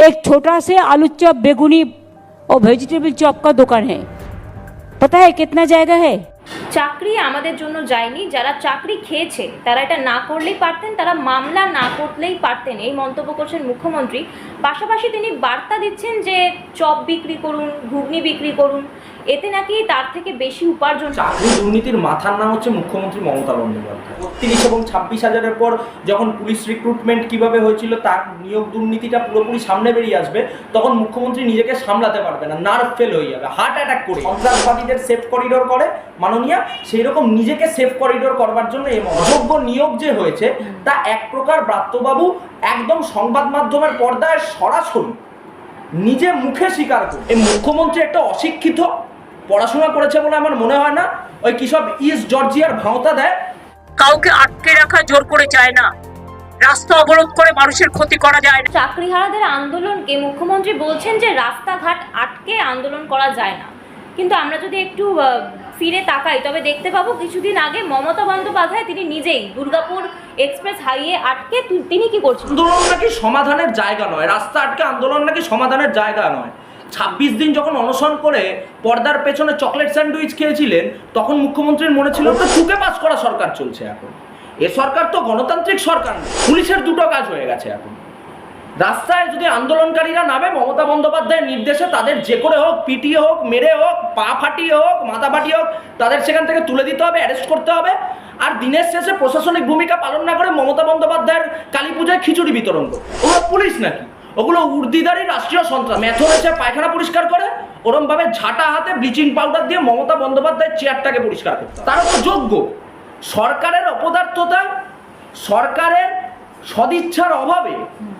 एक छोटा से आलू चॉप बेगुनी और वेजिटेबल चॉप का दुकान है पता है कितना जाएगा है চাকরি আমাদের জন্য যায়নি যারা চাকরি খেয়েছে তারা এটা না করলেই পারতেন তারা মামলা না করলেই পারতেন এই মন্তব্য করছেন মুখ্যমন্ত্রী পাশাপাশি তিনি বার্তা দিচ্ছেন যে চপ বিক্রি করুন ঘুগনি বিক্রি করুন এতে নাকি তার থেকে বেশি উপার্জন চাকরি দুর্নীতির মাথার নাম হচ্ছে মুখ্যমন্ত্রী মমতা বন্দ্যোপাধ্যায়। বত্রিশ এবং ছাব্বিশ হাজারের পর যখন পুলিশ রিক্রুটমেন্ট কীভাবে হয়েছিল, তার নিয়োগ দুর্নীতিটা পুরোপুরি সামনে বেরিয়ে আসবে, তখন মুখ্যমন্ত্রী নিজেকে সামলাতে পারবে না নার্ভ ফেল হয়ে যাবে হার্ট অ্যাটাক করে। সন্ত্রাসবাদীদের সেফ করিডোর করে, মাননীয়া সেই রকম নিজেকে সেফ করিডোর করবার জন্য এই অযোগ্য নিয়োগ যে হয়েছে, তা এক প্রকার ব্রাত্যবাবু একদম সংবাদ মাধ্যমের পর্দায় সরাসরি নিজে মুখে স্বীকার করে। এই মুখ্যমন্ত্রী একটা অশিক্ষিত পড়াশোনা করেছে বলে আমার মনে হয় না। ওই কিসব ইস্ট জর্জিয়ার ভাওতা দেয়। কাউকে আটকে রাখা জোর করে যায় না। রাস্তা অবরোধ করে মানুষের ক্ষতি করা যায় না। চাকরিহারাদের আন্দোলনকে মুখ্যমন্ত্রী বলছেন যে রাস্তাঘাট আটকে আন্দোলন করা যায় না। কিন্তু আমরা যদি একটু আহ, ফিরে তাকাই তবে দেখতে পাবো কিছুদিন আগে মমতা বন্দ্যোপাধ্যায় তিনি নিজেই দুর্গাপুর এক্সপ্রেস হাইওয়ে আটকে তু- তিনি কি করছেন? আন্দোলন নাকি সমাধানের জায়গা নয়। রাস্তা আটকে আন্দোলন নাকি সমাধানের জায়গা নয়। ছাব্বিশ দিন যখন অনশন করে পর্দার পেছনে চকলেট স্যান্ডউইচ খেয়েছিলেন, তখন মুখ্যমন্ত্রীর মনে ছিল তো চুকে পাস করা সরকার চলছে এখন। এ সরকার তো গণতান্ত্রিক সরকার পুলিশের দুটো কাজ হয়ে গেছে এখন। রাস্তায় যদি আন্দোলনকারীরা নামে, মমতা বন্দ্যোপাধ্যায়ের নির্দেশে তাদের যে করে হোক, পিটিয়ে হোক, মেরে হোক, পা ফাটিয়ে হোক, মাথা ফাটিয়ে হোক, তাদের সেখান থেকে তুলে দিতে হবে অ্যারেস্ট করতে হবে। আর দিনের শেষে প্রশাসনিক ভূমিকা পালন না করে মমতা বন্দ্যোপাধ্যায়ের কালী পুজোয় খিচুড়ি বিতরণ করবে ওগুলো পুলিশ নাকি? ওগুলো উর্দিদারি রাষ্ট্রীয় সন্ত্রাস। মেথর এসে পায়খানা পরিষ্কার করে ওরম ভাবে ঝাঁটা হাতে ব্লিচিং পাউডার দিয়ে মমতা বন্দ্যোপাধ্যায়ের চেয়ারটাকে পরিষ্কার করতে। তারা তো যোগ্য। সরকারের অপদার্থতা, সরকারের সদিচ্ছার অভাবে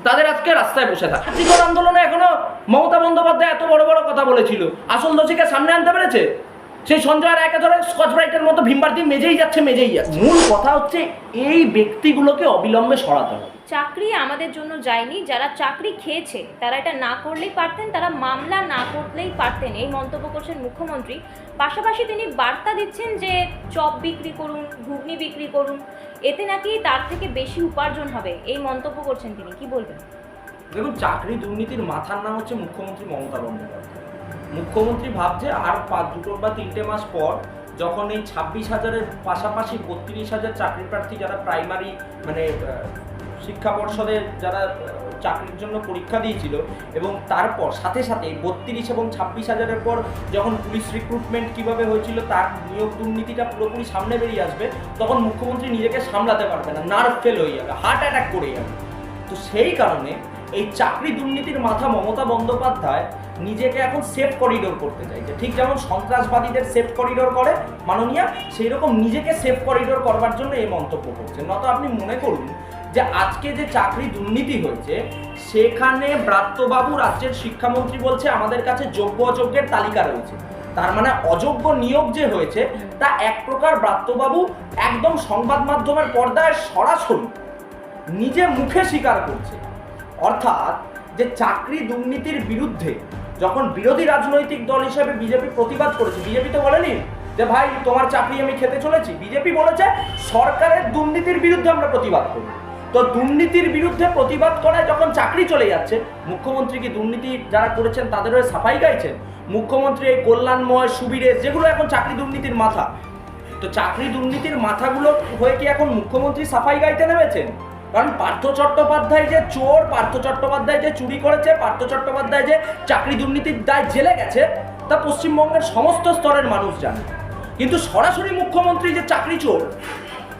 তাদের আজকে রাস্তায় বসে থাকে। আন্দোলনে এখনও মমতা বন্দ্যোপাধ্যায় এত বড় বড় কথা বলেছিল। আসল দোষীকে সামনে আনতে পেরেছে? সেই সঞ্জয় রায়কে ধরে স্কচ ব্রাইটের মতো ভীমবার দিয়ে মেজেই যাচ্ছে মেজেই যাচ্ছে। মূল কথা হচ্ছে এই ব্যক্তিগুলোকে অবিলম্বে সরাতে হবে। চাকরি আমাদের জন্য যায়নি যারা চাকরি খেয়েছে তারা এটা না করলেই পারতেন তারা মামলা না করলেই পারতেন। এই মন্তব্য করছেন মুখ্যমন্ত্রী। পাশাপাশি তিনি বার্তা দিচ্ছেন যে চপ বিক্রি করুন ঘুগনি বিক্রি করুন এতে নাকি তার থেকে বেশি উপার্জন হবে। এই মন্তব্য করছেন তিনি। কি বলবেন? দেখুন চাকরি দুর্নীতির মাথার নাম হচ্ছে মুখ্যমন্ত্রী মমতা বন্দ্যোপাধ্যায়। মুখ্যমন্ত্রী ভাবছে আর পাঁচ দুটো বা তিনটে মাস পর যখন এই ছাব্বিশ হাজারের পাশাপাশি বত্রিশ হাজার চাকরি প্রার্থী যারা প্রাইমারি মানে শিক্ষা পর্ষদের যারা চাকরির জন্য পরীক্ষা দিয়েছিল এবং তারপর সাথে সাথে বত্রিশ এবং ছাব্বিশ হাজারের পর যখন পুলিশ রিক্রুটমেন্ট কীভাবে হয়েছিল, তার নিয়োগ দুর্নীতিটা পুরোপুরি সামনে বেরিয়ে আসবে, তখন মুখ্যমন্ত্রী নিজেকে সামলাতে পারবে না নার্ভ ফেল হয়ে যাবে হার্ট অ্যাটাক করে যাবে। তো সেই কারণে এই চাকরি দুর্নীতির মাথা মমতা বন্দ্যোপাধ্যায় নিজেকে এখন সেফ করিডোর করতে চাইছে। ঠিক যেমন সন্ত্রাসবাদীদের সেফ করিডোর করে, মাননীয়া সেই রকম নিজেকে সেফ করিডোর করবার জন্য এই মন্তব্য করছেন। নত আপনি মনে করুন যে আজকে যে চাকরি দুর্নীতি হয়েছে, সেখানে ব্রাত্যবাবু রাজ্যের শিক্ষামন্ত্রী বলছে, আমাদের কাছে যোগ্য অযোগ্যের তালিকা রয়েছে। তার মানে অযোগ্য নিয়োগ যে হয়েছে, তা এক প্রকার ব্রাত্যবাবু একদম সংবাদ মাধ্যমের পর্দায় সরাসরি নিজে মুখে স্বীকার করছে। অর্থাৎ যে চাকরি দুর্নীতির বিরুদ্ধে যখন বিরোধী রাজনৈতিক দল হিসেবে বিজেপি প্রতিবাদ করেছে, বিজেপি তো বলেনি যে ভাই, তোমার চাকরি আমি খেতে চলেছি। বিজেপি বলেছে সরকারের দুর্নীতির বিরুদ্ধে আমরা প্রতিবাদ করব। তো দুর্নীতির বিরুদ্ধে প্রতিবাদ করায় যখন চাকরি চলে যাচ্ছে, মুখ্যমন্ত্রী কি দুর্নীতি যারা করেছেন তাদের হয়ে সাফাই গাইছেন? মুখ্যমন্ত্রী এই কল্যাণময় সুবিরে, যেগুলো এখন চাকরি দুর্নীতির মাথা। তো চাকরি দুর্নীতির মাথাগুলো হয়ে কি এখন মুখ্যমন্ত্রী সাফাই গাইতে নেমেছেন? কারণ পার্থ চট্টোপাধ্যায় যে চোর, পার্থ চট্টোপাধ্যায় যে চুরি করেছে, পার্থ চট্টোপাধ্যায় যে চাকরি দুর্নীতির দায় জেলে গেছে, তা পশ্চিমবঙ্গের সমস্ত স্তরের মানুষ জানে। কিন্তু সরাসরি মুখ্যমন্ত্রী যে চাকরি চোর,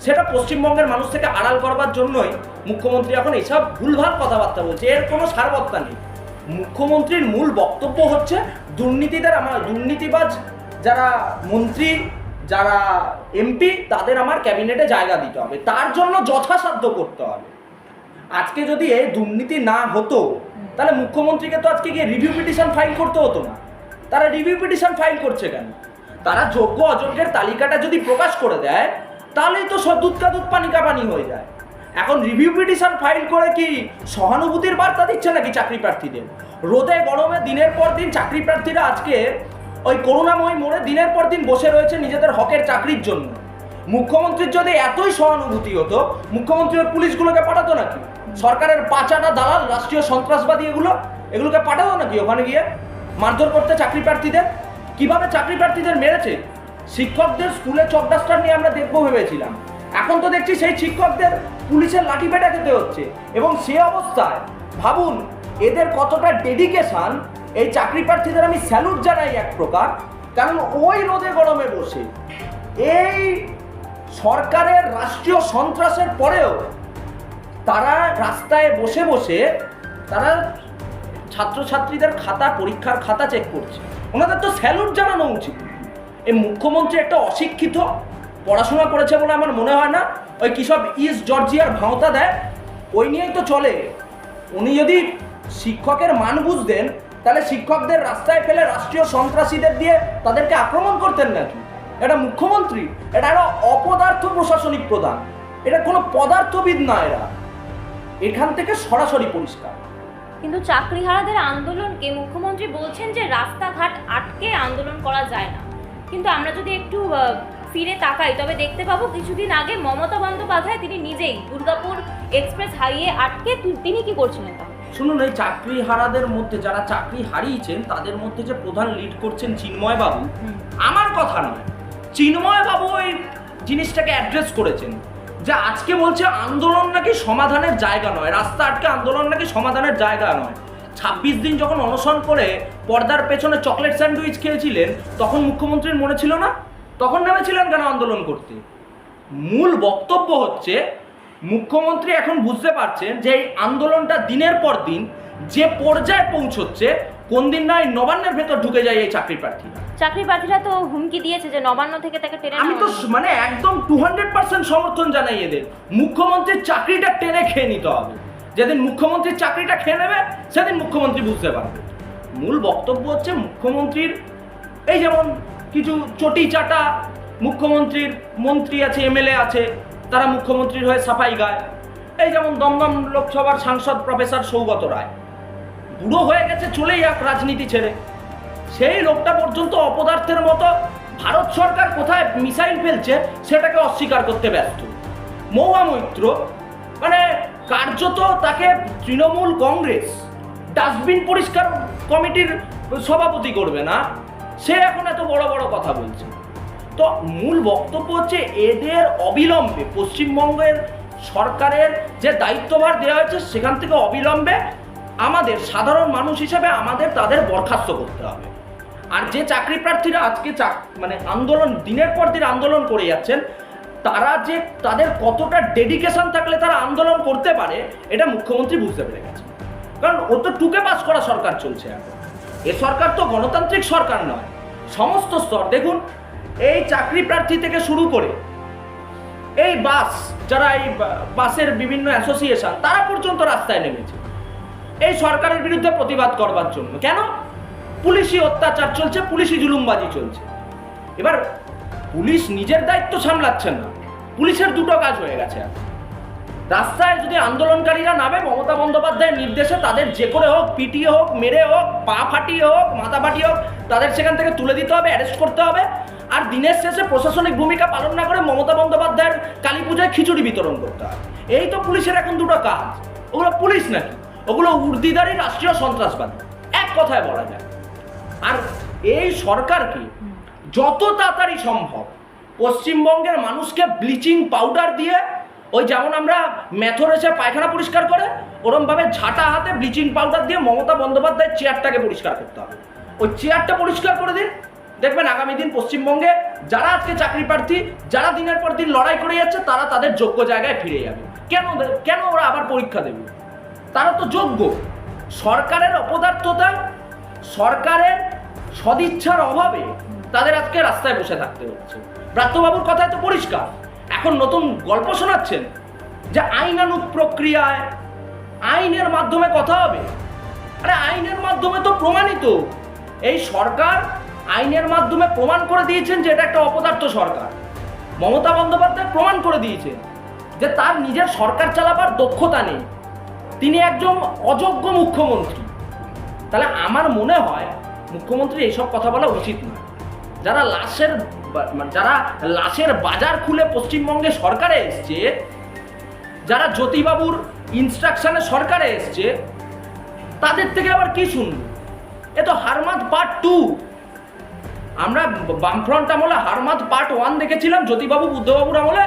সেটা পশ্চিমবঙ্গের মানুষ থেকে আড়াল করবার জন্যই মুখ্যমন্ত্রী এখন এসব ভুলভাল কথাবার্তা বলছে। এর কোনো সারবত্তা নেই। মুখ্যমন্ত্রীর মূল বক্তব্য হচ্ছে, দুর্নীতিদের আমার, দুর্নীতিবাজ যারা মন্ত্রী, যারা এমপি, তাদের আমার ক্যাবিনেটে জায়গা দিতে হবে। তার জন্য যথাসাধ্য করতে হবে। আজকে যদি এই দুর্নীতি না হতো, তাহলে মুখ্যমন্ত্রীকে তো আজকে গিয়ে রিভিউ পিটিশন ফাইল করতে হতো না। তারা রিভিউ পিটিশন ফাইল করছে কেন? তারা যোগ্য অযোগ্যের তালিকাটা যদি প্রকাশ করে দেয়, তাহলেই তো সব দুধ কা দুধ পানি কা পানি হয়ে যায়। এখন রিভিউ পিটিশন ফাইল করে কি সহানুভূতির বার্তা দিচ্ছে নাকি চাকরি প্রার্থীদের? রোদে গরমে দিনের পর দিন চাকরি প্রার্থীরা আজকে ওই করুণাময় মোড়ে দিনের পর দিন বসে রয়েছে নিজেদের হকের চাকরির জন্য। মুখ্যমন্ত্রীর যদি এতই সহানুভূতি হতো, মুখ্যমন্ত্রী ওর পুলিশগুলোকে পাঠাতো নাকি? সরকারের পাচাটা দালাল, রাষ্ট্রীয় সন্ত্রাসবাদী এগুলো? এগুলোকে পাঠাবো নাকি? ওখানে গিয়ে মারধর করতে চাকরি প্রার্থীদের? কীভাবে চাকরি প্রার্থীদের মেরেছে? শিক্ষকদের স্কুলে চকডাস্টার নিয়ে আমরা দেখব ভেবেছিলাম। এখন তো দেখছি সেই শিক্ষকদের পুলিশের লাঠি পেটা খেতে হচ্ছে। এবং সে অবস্থায়, ভাবুন, এদের কতটা ডেডিকেশান এই চাকরি প্রার্থীদের আমি স্যালুট জানাই এক প্রকার। কারণ ওই রোদে গরমে বসে, এই সরকারের রাষ্ট্রীয় সন্ত্রাসের পরেও তারা রাস্তায় বসে বসে তারা ছাত্রছাত্রীদের খাতা, পরীক্ষার খাতা চেক করছে। ওনাদের তো স্যালুট জানানো উচিত। এই মুখ্যমন্ত্রী একটা অশিক্ষিত, পড়াশোনা করেছে বলে আমার মনে হয় না। ওই কী সব ইস্ট জর্জিয়ার ভাঁওতা দেয়, ওই নিয়েই তো চলে। উনি যদি শিক্ষকের মান বুঝতেন, তাহলে শিক্ষকদের রাস্তায় ফেলে রাষ্ট্রীয় সন্ত্রাসীদের দিয়ে তাদেরকে আক্রমণ করতেন নাকি? এটা মুখ্যমন্ত্রী, এটা একটা অপদার্থ প্রশাসনিক প্রধান। এটা কোনো পদার্থবিদ না এরা। এখান থেকে সরাসরি পরিষ্কার। কিন্তু চাকরিহারাদের আন্দোলনকে মুখ্যমন্ত্রী বলছেন যে রাস্তাঘাট আটকে আন্দোলন করা যায় না। কিন্তু আমরা যদি একটু ফিরে তাকাই তবে দেখতে পাবো কিছুদিন আগে মমতা বন্দ্যোপাধ্যায় তিনি নিজেই দুর্গাপুর এক্সপ্রেস হাইওয়ে আটকে তিনি কি করছিলেন শুনুন এই চাকরি হারাদের মধ্যে যারা চাকরি হারিয়েছেন তাদের মধ্যে যে প্রধান লিড করছেন চিন্ময় বাবু আমার কথা নয়। চিন্ময় বাবু ওই জিনিসটাকে অ্যাড্রেস করেছেন। যে আজকে বলছে আন্দোলন নাকি সমাধানের জায়গা নয়। রাস্তা আটকে আন্দোলন নাকি সমাধানের জায়গা নয়। ছাব্বিশ দিন যখন অনশন করে পর্দার পেছনে চকলেট স্যান্ডউইচ খেয়েছিলেন, তখন মুখ্যমন্ত্রীর মনে ছিল না? তখন নেমেছিলেন কেন আন্দোলন করতে? মূল বক্তব্য হচ্ছে, মুখ্যমন্ত্রী এখন বুঝতে পারছেন যে এই আন্দোলনটা দিনের পর দিন যে পর্যায়ে পৌঁছচ্ছে কোন দিন না এই নবান্নের ভেতর ঢুকে যায় এই চাকরি প্রার্থীরা? চাকরি প্রার্থীরা তো হুমকি দিয়েছে যে নবান্ন থেকে তাকে টেনে আমি তো মানে একদম টু হান্ড্রেড পার্সেন্ট সমর্থন জানাই এদের। মুখ্যমন্ত্রীর চাকরিটা টেনে খেয়ে নিতে হবে। যেদিন মুখ্যমন্ত্রীর চাকরিটা খেয়ে নেবে সেদিন মুখ্যমন্ত্রী বুঝতে পারবে। মূল বক্তব্য হচ্ছে মুখ্যমন্ত্রীর এই যেমন কিছু চটি চাটা মুখ্যমন্ত্রীর মন্ত্রী আছে এমএলএ আছে তারা মুখ্যমন্ত্রীর হয়ে সাফাই গায়। এই যেমন দমদম লোকসভার সাংসদ প্রফেসর সৌগত রায়। বুড়ো হয়ে গেছে চলেই যাক রাজনীতি ছেড়ে। সেই লোকটা পর্যন্ত অপদার্থের মতো ভারত সরকার কোথায় মিসাইল ফেলছে সেটাকে অস্বীকার করতে ব্যস্ত। মৌয়া মৈত্র মানে কার্যত তাকে তৃণমূল কংগ্রেস, ডাস্টবিন পরিষ্কার কমিটির সভাপতি করবে না, সে এখন এত বড় বড় কথা বলছে। তো মূল বক্তব্য হচ্ছে এদের অবিলম্বে পশ্চিমবঙ্গের সরকারের যে দায়িত্বভার দেওয়া হয়েছে সেখান থেকে অবিলম্বে আমাদের সাধারণ মানুষ হিসেবে আমাদের তাদের বরখাস্ত করতে হবে। আর যে চাকরি প্রার্থীরা আজকে মানে আন্দোলন, দিনের পর দিন আন্দোলন করে যাচ্ছেন, তারা যে তাদের কতটা ডেডিকেশন থাকলে তারা আন্দোলন করতে পারে, এটা মুখ্যমন্ত্রী বুঝতে পেরে গেছে কারণ ও তো টুকে পাস করা সরকার চলছে এখন। এ সরকার তো গণতান্ত্রিক সরকার নয়, সমস্ত স্তর। দেখুন, এই চাকরি প্রার্থী থেকে শুরু করে এই বাস, যারা এই বাসের বিভিন্ন অ্যাসোসিয়েশন তারা পর্যন্ত রাস্তায় নেমেছে। এই সরকারের বিরুদ্ধে প্রতিবাদ করবার জন্য। কেন? পুলিশি অত্যাচার চলছে, পুলিশি জুলুমবাজি চলছে। এবার পুলিশ নিজের দায়িত্ব সামলাচ্ছেন না। পুলিশের দুটো কাজ হয়ে গেছে। রাস্তায় যদি আন্দোলনকারীরা নামে, মমতা বন্দ্যোপাধ্যায়ের নির্দেশে তাদের যে করে হোক, পিটিয়ে হোক, মেরে হোক, পা ফাটিয়ে হোক, মাথা ফাটিয়ে হোক, তাদের সেখান থেকে তুলে দিতে হবে অ্যারেস্ট করতে হবে। আর দিনের শেষে প্রশাসনিক ভূমিকা পালন না করে মমতা বন্দ্যোপাধ্যায়ের কালী পুজোয় খিচুড়ি বিতরণ করতে হবে এই তো পুলিশের এখন দুটো কাজ। ওগুলো পুলিশ নাকি? ওগুলো উর্দিদারি রাষ্ট্রীয় সন্ত্রাসবাদী। এক কথায় বলা যায়। আর এই সরকারকে যত তাড়াতাড়ি সম্ভব পশ্চিমবঙ্গের মানুষকে ব্লিচিং পাউডার দিয়ে ওই যেমন আমরা মেথর এসে পায়খানা পরিষ্কার করে, ওরমভাবে ঝাঁটা হাতে ব্লিচিং পাউডার দিয়ে মমতা বন্দ্যোপাধ্যায়ের চেয়ারটাকে পরিষ্কার করতে হবে। ওই চেয়ারটা পরিষ্কার করে দিন। দেখবেন আগামী দিন পশ্চিমবঙ্গে যারা আজকে চাকরি প্রার্থী, যারা দিনের পর দিন লড়াই করে যাচ্ছে, তারা তাদের যোগ্য জায়গায় ফিরে যাবে। কেন কেন ওরা আবার পরীক্ষা দেবে? তারা তো যোগ্য। সরকারের অপদার্থতা, সরকারের সদিচ্ছার অভাবে তাদের আজকে রাস্তায় বসে থাকতে হচ্ছে। ব্রাত্যবাবুর কথায় তো পরিষ্কার। এখন নতুন গল্প শোনাচ্ছেন যে আইনানুগ প্রক্রিয়ায় আইনের মাধ্যমে কথা হবে। আরে আইনের মাধ্যমে তো প্রমাণিত। এই সরকার আইনের মাধ্যমে প্রমাণ করে দিয়েছেন যে এটা একটা অপদার্থ সরকার। মমতা বন্দ্যোপাধ্যায় প্রমাণ করে দিয়েছেন যে তার নিজের সরকার চালাবার দক্ষতা নেই। তিনি একজন অযোগ্য মুখ্যমন্ত্রী। তাহলে আমার মনে হয় মুখ্যমন্ত্রী এইসব কথা বলা উচিত নয় যারা লাশের মানে যারা লাশের বাজার খুলে পশ্চিমবঙ্গে সরকারে এসছে, যারা জ্যোতিবাবুর ইনস্ট্রাকশনে সরকারে এসছে, তাদের থেকে আবার কি শুনব? এ তো হারমাদ পার্ট টু আমরা বামফ্রন্ট আমলে হারমাদ পার্ট ওয়ান দেখেছিলাম, জ্যোতিবাবু, বুদ্ধবাবুর আমলে।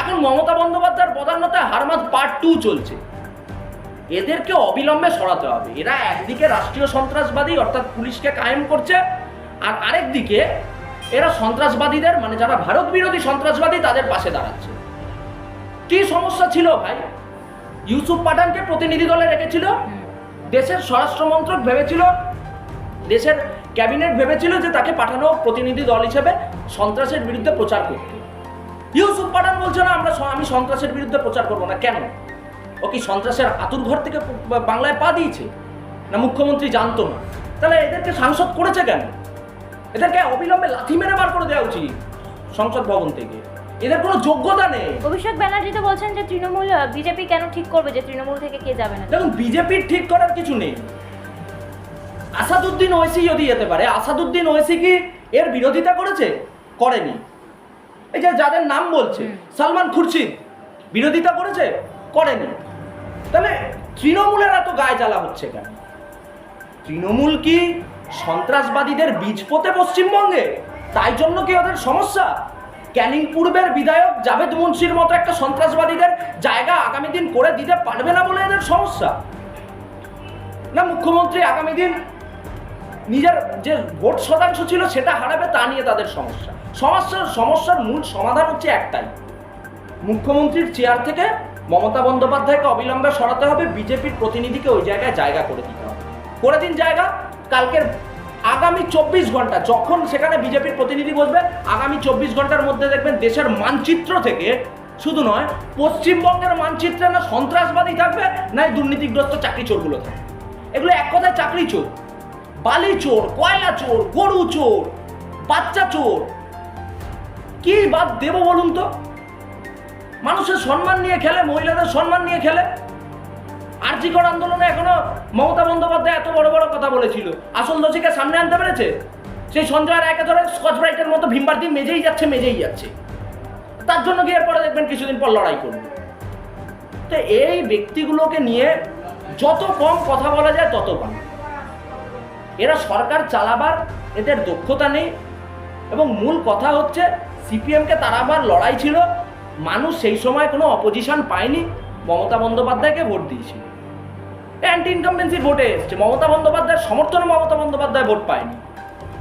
এখন মমতা বন্দ্যোপাধ্যায়ের প্রধানতায় হারমাদ পার্ট টু চলছে। এদেরকে অবিলম্বে সরাতে হবে। এরা একদিকে রাষ্ট্রীয় সন্ত্রাসবাদী অর্থাৎ পুলিশকে কায়েম করছে, আর আরেক দিকে এরা সন্ত্রাসবাদীদের মানে যারা ভারত বিরোধী সন্ত্রাসবাদী, তাদের পাশে দাঁড়াচ্ছে। কি সমস্যা ছিল ভাই? ইউসুফ পাঠানকে প্রতিনিধি দলে রেখেছিল, দেশের স্বরাষ্ট্র মন্ত্রক ভেবেছিল, দেশের ক্যাবিনেট ভেবেছিল যে তাকে পাঠানো প্রতিনিধি দল হিসেবে সন্ত্রাসের বিরুদ্ধে প্রচার করতে। ইউসুফ পাঠান বলছে, না, আমরা আমি সন্ত্রাসের বিরুদ্ধে প্রচার করব না। কেন? ও কি সন্ত্রাসের আতুর ঘর থেকে বাংলায় পা দিয়েছে? না মুখ্যমন্ত্রী জানতো না? তাহলে এদেরকে সাংসদ করেছে কেন? এদেরকে অবিলম্বে লাথি মেরে বার করে দেওয়া উচিত সংসদ ভবন থেকে। এদের কোনো যোগ্যতা নেই। অভিষেক ব্যানার্জি তো বলছেন যে তৃণমূল বিজেপি কেন ঠিক করবে যে তৃণমূল থেকে কে যাবে না? দেখুন বিজেপির ঠিক করার কিছু নেই। আসাদুদ্দিন ওয়েসি যদি যেতে পারে আসাদুদ্দিন ওয়েসি কি এর বিরোধিতা করেছে? করেনি। এই যে যাদের নাম বলছে সালমান খুরশিদ বিরোধিতা করেছে? করেনি। তাহলে তৃণমূলের এত গায়ে জ্বালা হচ্ছে কেন? তৃণমূল কি সন্ত্রাসবাদীদের বীজ পোতে পশ্চিমবঙ্গে? তাই জন্য কি ওদের সমস্যা? ক্যানিং পূর্বের বিধায়ক জাভেদ মুন্সির মতো একটা সন্ত্রাসবাদীদের জায়গা আগামী দিন করে দিতে পারবে না বলে এদের সমস্যা? না মুখ্যমন্ত্রী আগামী দিন নিজের যে ভোট শতাংশ ছিল সেটা হারাবে তা নিয়ে তাদের সমস্যা। সমস্যার সমস্যার মূল সমাধান হচ্ছে একটাই। মুখ্যমন্ত্রীর চেয়ার থেকে মমতা বন্দ্যোপাধ্যায়কে অবিলম্বে সরাতে হবে, বিজেপির প্রতিনিধিকে ওই জায়গায় জায়গা করে দিতে হবে। করে দিন জায়গা, কালকের আগামী চব্বিশ ঘণ্টা যখন সেখানে বিজেপির প্রতিনিধি বসবে, আগামী চব্বিশ ঘণ্টার মধ্যে দেখবেন দেশের মানচিত্র থেকে শুধু নয়, পশ্চিমবঙ্গের মানচিত্রে না সন্ত্রাসবাদী থাকবে, না দুর্নীতিগ্রস্ত চাকরি চোরগুলো থাকবে। এগুলো এক কথায় চাকরি চোর। বালি চোর, কয়লা চোর, গরু চোর, বাচ্চা চোর। কি বাদ দেবো বলুন তো? মানুষের সম্মান নিয়ে খেলে, মহিলাদের সম্মান নিয়ে খেলে। আর্জিকর আন্দোলনে এখনও মমতা বন্দ্যোপাধ্যায় এত বড় বড় কথা বলেছিল। আসল দোষীকে সামনে আনতে পেরেছে? সেই সঞ্জয় রায়কে ধরে স্কচ ব্রাইটের মতো ভীমবার দিয়ে মেজেই যাচ্ছে মেজেই যাচ্ছে। তার জন্য গিয়ে পরে দেখবেন কিছুদিন পর লড়াই করবে। তো এই ব্যক্তিগুলোকে নিয়ে যত কম কথা বলা যায় তত কম। এরা সরকার চালাবার এদের দক্ষতা নেই। এবং মূল কথা হচ্ছে, সিপিএমকে তারাবার লড়াই ছিল। মানুষ সেই সময় কোনো অপোজিশন পায়নি, মমতা বন্দ্যোপাধ্যায়কে ভোট দিয়েছিল। অ্যান্টি ইনকামবেন্সির ভোটে এসছে, মমতা বন্দ্যোপাধ্যায়ের সমর্থনে মমতা বন্দ্যোপাধ্যায় ভোট পায়নি।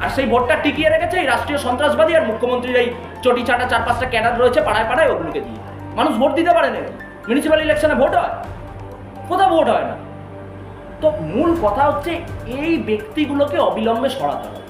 আর সেই ভোটটা টিকিয়ে রেখেছে এই রাষ্ট্রীয় সন্ত্রাসবাদী আর মুখ্যমন্ত্রীর এই চটি চাটা চার পাঁচটা ক্যাডার রয়েছে, পাড়ায় পাড়ায় ওগুলোকে দিয়ে। মানুষ ভোট দিতে পারে না মিউনিসিপ্যাল ইলেকশনে ভোট হয়? কোথাও ভোট হয় না। তো মূল কথা হচ্ছে, এই ব্যক্তিগুলোকে অবিলম্বে সরাতে হবে।